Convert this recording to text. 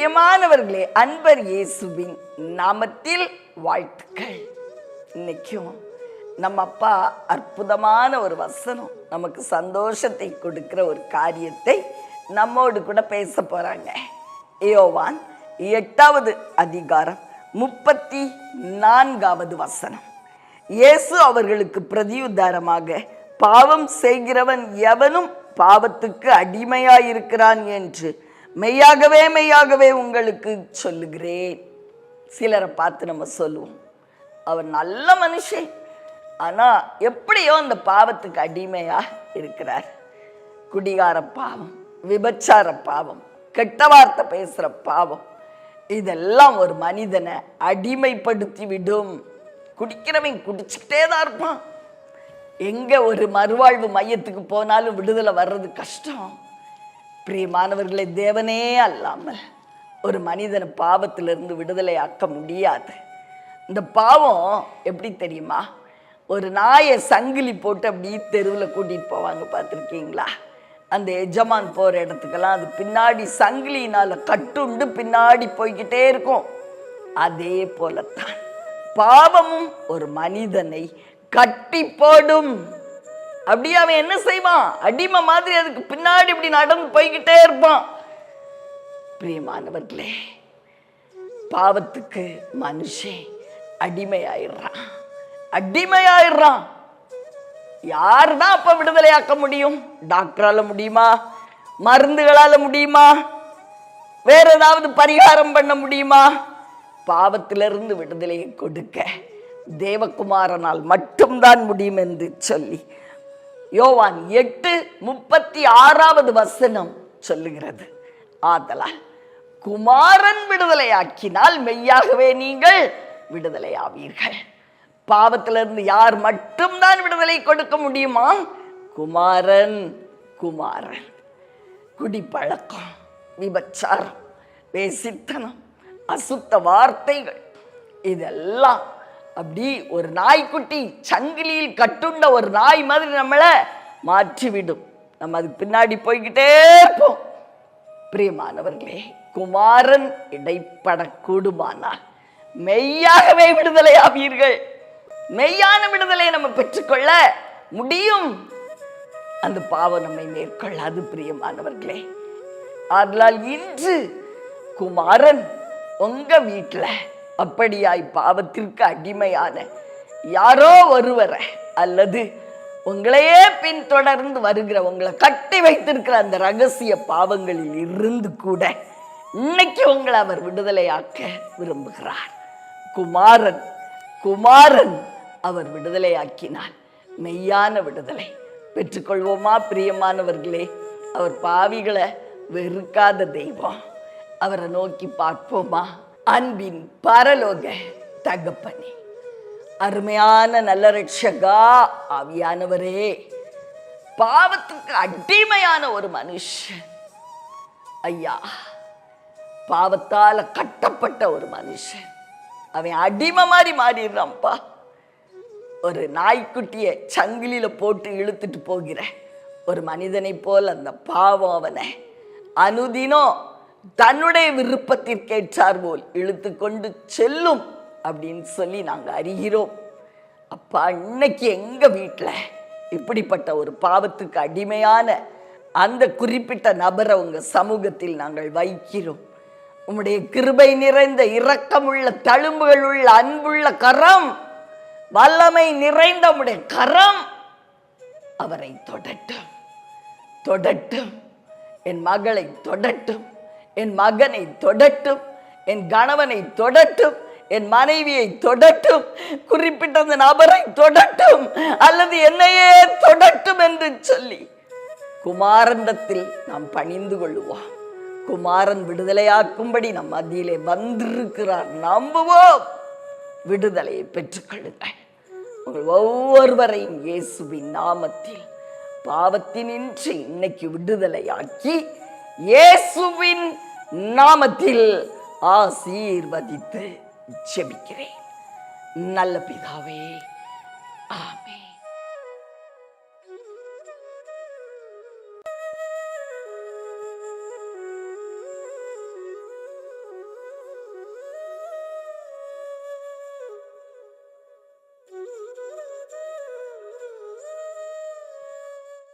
பிரியமானவர்களே அன்பர் இயேசுவின் நாமத்தில் வாழ்த்துக்கள். இன்னைக்கும் நம்ம அப்பா அற்புதமான ஒரு வசனம் நமக்கு சந்தோஷத்தை கொடுக்கிற ஒரு காரியத்தை நம்மோடு கூட பேச போறாங்க. யோவான் எட்டாவது அதிகாரம் முப்பத்தி நான்காவது வசனம். இயேசு அவர்களுக்கு பிரதியுதாரமாக பாவம் செய்கிறவன் எவனும் பாவத்துக்கு அடிமையாயிருக்கிறான் என்று மெய்யாகவே மெய்யாகவே உங்களுக்கு சொல்லுகிறேன். சிலரை பார்த்து நம்ம சொல்லுவோம். அவர் நல்ல மனுஷன் ஆனால் எப்படியோ அந்த பாவத்துக்கு அடிமையாக இருக்கிறார். குடிகார பாவம் விபச்சார பாவம் கெட்ட வார்த்தை பேசுகிற பாவம். இதெல்லாம் ஒரு மனிதனை அடிமைப்படுத்தி விடும். குடிக்கிறவன் குடிச்சுக்கிட்டே தான் இருப்பான். எங்கே ஒரு மறுவாழ்வு மையத்துக்கு போனாலும் விடுதலை வர்றது கஷ்டம். பிரியமானவர்களை தேவனே அல்லாமல் ஒரு மனிதனை பாவத்திலிருந்து விடுதலை ஆக்க முடியாது. இந்த பாவம் எப்படி தெரியுமா? ஒரு நாயை சங்கிலி போட்டு அப்படி தெருவில் கூட்டிகிட்டு போவாங்க பார்த்துருக்கீங்களா? அந்த எஜமான் போகிற இடத்துக்கெல்லாம் அது பின்னாடி சங்கிலினால் கட்டுண்டு பின்னாடி போய்கிட்டே இருக்கும். அதே போலத்தான். பாவமும் ஒரு மனிதனை கட்டி போடும். அப்படியே அவன் என்ன செய்வான்? அடிமை மாதிரி அதுக்கு பின்னாடி இப்படி நடந்து போய்கிட்டே இருப்பான். பிரியமானவர்களே பாவத்துக்கு மனுஷன் அடிமையாயிடுறான். அடிமையாயிடுறான். யார் தான் அப்ப விடுதலையாக்க முடியும்? டாக்டரால முடியுமா? மருந்துகளால முடியுமா? வேற ஏதாவது பரிகாரம் பண்ண முடியுமா? பாவத்திலிருந்து விடுதலையை கொடுக்க தேவகுமாரனால் மட்டும்தான் முடியும் என்று சொல்லி யோவான் எட்டு முப்பத்தி ஆறாவது வசனம் சொல்லுகிறது. ஆதலால் குமாரன் விடுதலையாக்கினால் மெய்யாகவே நீங்கள் விடுதலையாவீர்கள். பாவத்திலிருந்து யார் மட்டும்தான் விடுதலை கொடுக்க முடியுமா? குமாரன் குமாரன். குடிப்பழக்கம் விபச்சாரம் வேசித்தனம் அசுத்த வார்த்தைகள் இதெல்லாம் அப்படி ஒரு நாய்க்குட்டி சங்கிலியில் கட்டுண்ட ஒரு நாய் மாதிரி நம்மளை மாற்றிவிடும். நம்ம அதுக்கு பின்னாடி போய்கிட்டே இருப்போம். பிரியமானவர்களே குமாரன் இடைப்படக்கூடுமானால் மெய்யாகவே விடுதலை ஆவீர்கள். மெய்யான விடுதலையை நம்ம பெற்றுக்கொள்ள முடியும். அந்த பாவம் நம்மை மேற்கொள்ளாது பிரியமானவர்களே. ஆதலால் இன்று குமாரன் உங்க வீட்டில் அப்படியாய் பாவத்திற்கு அடிமையான யாரோ ஒருவரை அல்லது உங்களையே பின்தொடர்ந்து வருகிற உங்களை கட்டி வைத்திருக்கிற அந்த ரகசிய பாவங்களில் இருந்து கூட இன்னைக்கு உங்களை அவர் விடுதலையாக்க விரும்புகிறார். குமாரன் குமாரன் அவர் விடுதலையாக்கினார் மெய்யான விடுதலை. பெற்றுக்கொள்வோமா பிரியமானவர்களே? அவர் பாவிகளை வெறுக்காத தெய்வம். அவரை நோக்கி பார்ப்போமா? அன்பின் பரலோக தகப்பனே. அருமையான நல்ல ரட்சகா ஆவியானவரே. பாவத்துக்கு அடிமையான ஒரு மனுஷன். ஐயா பாவத்தால கட்டப்பட்ட ஒரு மனுஷன். அவன் அடிமை மாதிரி மாறிடுறான்ப்பா. ஒரு நாய்க்குட்டிய சங்கிலியில போட்டு இழுத்துட்டு போகிற ஒரு மனிதனை போல் அந்த பாவம் அவனை அனுதினம் தன்னுடைய விருப்பத்திற்கேற்றார் போல் இழுத்து கொண்டு செல்லும் அப்படின்னு சொல்லி நாங்கள் அறிகிறோம். அப்பா இன்னைக்கு எங்க வீட்டில் இப்படிப்பட்ட ஒரு பாவத்துக்கு அடிமையான அந்த குறிப்பிட்ட நபரை உங்க சமூகத்தில் நாங்கள் வைக்கிறோம். உம்முடைய கிருபை நிறைந்த இரக்கமுள்ள தழும்புகள் உள்ள அன்புள்ள கரம் வல்லமை நிறைந்த உடைய கரம் அவரை தொடட்டும். தொடட்டும். என் மகளை தொடட்டும். என் மகனை தொடட்டும் என் கணவனை தொடட்டும் என் மனைவியை தொடட்டும் குறிப்பிட்ட அந்த நபரை தொடட்டும் அல்லது என்னையே தொடட்டும் என்று சொல்லி குமாரண்டத்தில் நாம் பணிந்து கொள்ளுவோம். குமாரன் விடுதலையாக்கும்படி நம் மத்தியிலே வந்திருக்கிறார். நம்புவோம். விடுதலையை பெற்றுக்கொள்ளுங்கள் உங்கள் ஒவ்வொருவரையும் இயேசுவின் நாமத்தில் பாவத்தினின்று இன்னைக்கு விடுதலையாக்கி இயேசுவின் நாமத்தில் ஆசீர்வதித்து ஜெபிக்கிறேன். நல்ல பிதாவே ஆமே